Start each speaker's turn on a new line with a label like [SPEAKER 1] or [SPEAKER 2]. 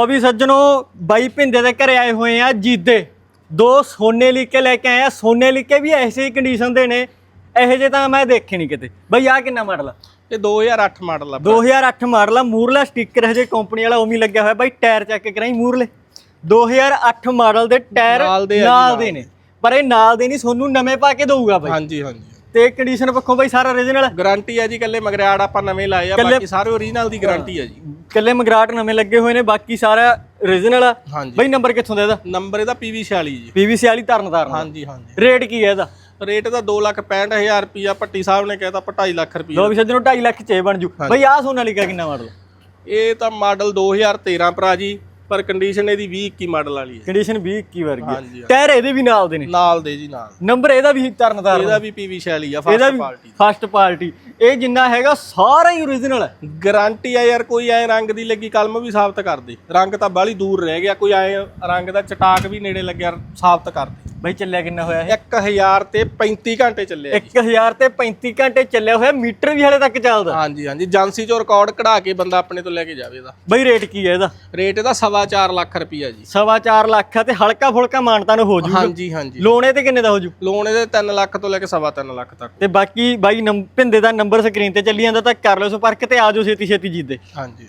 [SPEAKER 1] ਉਹ ਵੀ ਸੱਜਣੋ ਬਾਈ ਭਿੰਦੇ ਦੇ ਘਰੇ ਆਏ ਹੋਏ ਆ ਜੀਦੇ ਦੋ ਸੋਨੇ ਲਿਕੇ ਲੈ ਕੇ ਆਏ ਆ। ਸੋਨੇ ਲਿਕੇ ਵੀ ਐਸੇ ਹੀ ਕੰਡੀਸ਼ਨ ਦੇ ਨੇ। ਇਹੋ ਜਿਹੇ ਤਾਂ ਮੈਂ ਦੇਖੇ ਨਹੀਂ ਕਿਤੇ। ਬਾਈ ਆ ਕਿੰਨਾ ਮਾਡਲ ਆ?
[SPEAKER 2] ਇਹ 2008 ਮਾਡਲ ਆ
[SPEAKER 1] 2008 ਮਾਡਲ ਆ। ਮੂਰਲਾ ਸਟicker ਹਜੇ ਕੰਪਨੀ ਵਾਲਾ ਉਵੇਂ ਹੀ ਲੱਗਿਆ ਹੋਇਆ। ਬਾਈ ਟਾਇਰ ਚੈੱਕ ਕਰਾਈ ਮੂਰਲੇ। 2008 ਮਾਡਲ ਦੇ ਟਾਇਰ
[SPEAKER 2] ਜੀ,
[SPEAKER 1] ਨਾਲ ਦੇ ਨੇ। ਪਰ ਇਹ ਨਾਲ ਦੇ ਨਹੀਂ ਤੁਹਾਨੂੰ ਨਵੇਂ ਪਾ ਕੇ ਦਊਗਾ ਬਾਈ।
[SPEAKER 2] ਹਾਂਜੀ ਹਾਂਜੀ।
[SPEAKER 1] ਤੇ ਕੰਡੀਸ਼ਨ ਪੱਖੋਂ ਬਾਈ ਸਾਰਾ origignal
[SPEAKER 2] ਗਾਰੰਟੀ ਆ ਜੀ ਕੱਲੇ ਮਗਰਿਆੜ ਆਪਾਂ ਨਵੇਂ ਲਾਏ ਆ
[SPEAKER 1] ਇਕੱਲੇ-
[SPEAKER 2] ਬਾਕੀ ਸਾਰੇ ਓਰੀਜਨਲ ਦੀ ਗਾਰੰਟੀ ਆ ਜੀ।
[SPEAKER 1] ਕੱਲੇ ਮਗਰਾਟ ਨਵੇਂ ਲੱਗੇ ਹੋਏ ਨੇ ਬਾਕੀ ਸਾਰਾ origignal ਆ।
[SPEAKER 2] ਹਾਂਜੀ।
[SPEAKER 1] ਬਾਈ ਨੰਬਰ ਕਿੱਥੋਂ ਦਾ ਇਹਦਾ?
[SPEAKER 2] ਨੰਬਰ ਇਹਦਾ PV46 ਜੀ।
[SPEAKER 1] PVC ਵਾਲੀ ਤਰਨ ਤਾਰਨ
[SPEAKER 2] ਹਾਂਜੀ ਹਾਂਜੀ।
[SPEAKER 1] ਰੇਟ ਕੀ ਹੈ ਇਹਦਾ?
[SPEAKER 2] ਰੇਟ ਦਾ 265000 ਰੁਪਿਆ ਭੱਟੀ ਸਾਹਿਬ ਨੇ ਕਹਿਤਾ 2.5 ਲੱਖ ਰੁਪਿਆ
[SPEAKER 1] ਲੋ ਵੀ ਸੱਜਣੋ 2.5 ਲੱਖ ਚ ਇਹ ਬਣ ਜੂ। ਬਾਈ ਆਹ ਸੋਨਾਲੀਕਾ ਕਿੰਨਾ ਮਾਡਲ
[SPEAKER 2] ਇਹ ਤਾਂ ਮਾਡਲ 2013 ਭਰਾ ਜੀ। ਪਰ ਕੰਡੀਸ਼ਨ ਇਹਦੀ 20 21 ਮਾਡਲ ਵਾਲੀ ਹੈ।
[SPEAKER 1] ਕੰਡੀਸ਼ਨ 20 21 ਵਰਗੀ
[SPEAKER 2] ਹਾਂਜੀ,
[SPEAKER 1] ਹੈ ਟਾਇਰ ਇਹਦੇ ਵੀ ਨਾਲ ਦੇ ਨੇ?
[SPEAKER 2] ਨਾਲ ਦੇ ਜੀ ਨਾਲ।
[SPEAKER 1] ਨੰਬਰ ਇਹਦਾ ਵੀ ਤਰਨ ਤਾਰਨ
[SPEAKER 2] ਇਹਦਾ ਵੀ PV46 ਆ
[SPEAKER 1] ਇਹਦਾ
[SPEAKER 2] ਫਸਟ
[SPEAKER 1] ਵੀ
[SPEAKER 2] ਪਾਰਟੀ
[SPEAKER 1] ਫਸਟ ਪਾਰਟੀ। ਇਹ ਜਿੰਨਾ ਹੈਗਾ ਸਾਰਾ ਹੀ origignal ਹੈ।
[SPEAKER 2] ਗਾਰੰਟੀ ਆ ਯਾਰ ਕੋਈ ਐ ਰੰਗ ਦੀ ਲੱਗੀ ਕਲਮ ਵੀ ਸਾਬਤ ਕਰ ਦੇ। ਰੰਗ ਤਾਂ ਬਾਹਲੀ ਦੂਰ ਰਹਿ ਗਿਆ ਕੋਈ ਐ ਰੰਗ ਦਾ ਚਟਾਕ ਵੀ ਨੇੜੇ ਲੱਗਿਆ ਸਾਬਤ ਕਰ ਦੇ।
[SPEAKER 1] ਬਾਈ ਚੱਲਿਆ ਕਿੰਨਾ ਹੋਇਆ ਇਹ?
[SPEAKER 2] 1000 ਤੇ 35 ਘੰਟੇ ਚੱਲਿਆ ਜੀ।
[SPEAKER 1] 1000 ਤੇ 35 ਘੰਟੇ ਚੱਲਿਆ ਹੋਇਆ ਮੀਟਰ ਵੀ ਹਲੇ ਤੱਕ ਚੱਲਦਾ।
[SPEAKER 2] ਹਾਂਜੀ ਹਾਂਜੀ। ਏਜੰਸੀ ਚੋਂ ਰਿਕਾਰਡ ਕਢਾ ਕੇ ਬੰਦਾ ਆਪਣੇ ਤੋਂ ਲੈ ਕੇ ਜਾਵੇ ਇਹਦਾ।
[SPEAKER 1] ਬਾਈ ਰੇਟ ਕੀ ਹੈ ਇਹਦਾ?
[SPEAKER 2] ਰੇਟ ਇਹਦਾ ਸਵਾ ਚਾਰ ਲੱਖ ਰੁਪਈਆ ਜੀ।
[SPEAKER 1] ਸਵਾ ਚਾਰ ਲੱਖ ਆ ਤੇ ਹਲਕਾ ਫੁਲਕਾ ਮਾਨਤਾਨ ਹੋ ਜੂਗਾ।
[SPEAKER 2] ਹਾਂਜੀ ਹਾਂਜੀ।
[SPEAKER 1] ਲੋਨ ਤੇ ਕਿੰਨੇ ਦਾ ਹੋ ਜੂ?
[SPEAKER 2] ਲੋਨ ਇਹਦੇ 3 ਲੱਖ ਤੋਂ ਲੈ ਕੇ ਸਵਾ ਤਿੰਨ ਲੱਖ ਤੱਕ।
[SPEAKER 1] ਤੇ ਬਾਕੀ ਬਾਈ ਨੰਬ- ਭਿੰਦੇ ਦਾ ਨੰਬਰ ਸਕਰੀਨ ਤੇ ਚੱਲੀ ਜਾਂਦਾ ਤਾਂ ਕਰ ਲਿਓ ਸੰਪਰਕ ਤੇ ਆਜੋ ਛੇਤੀ ਛੇਤੀ ਜੀਦੇ
[SPEAKER 2] ਹਾਂਜੀ।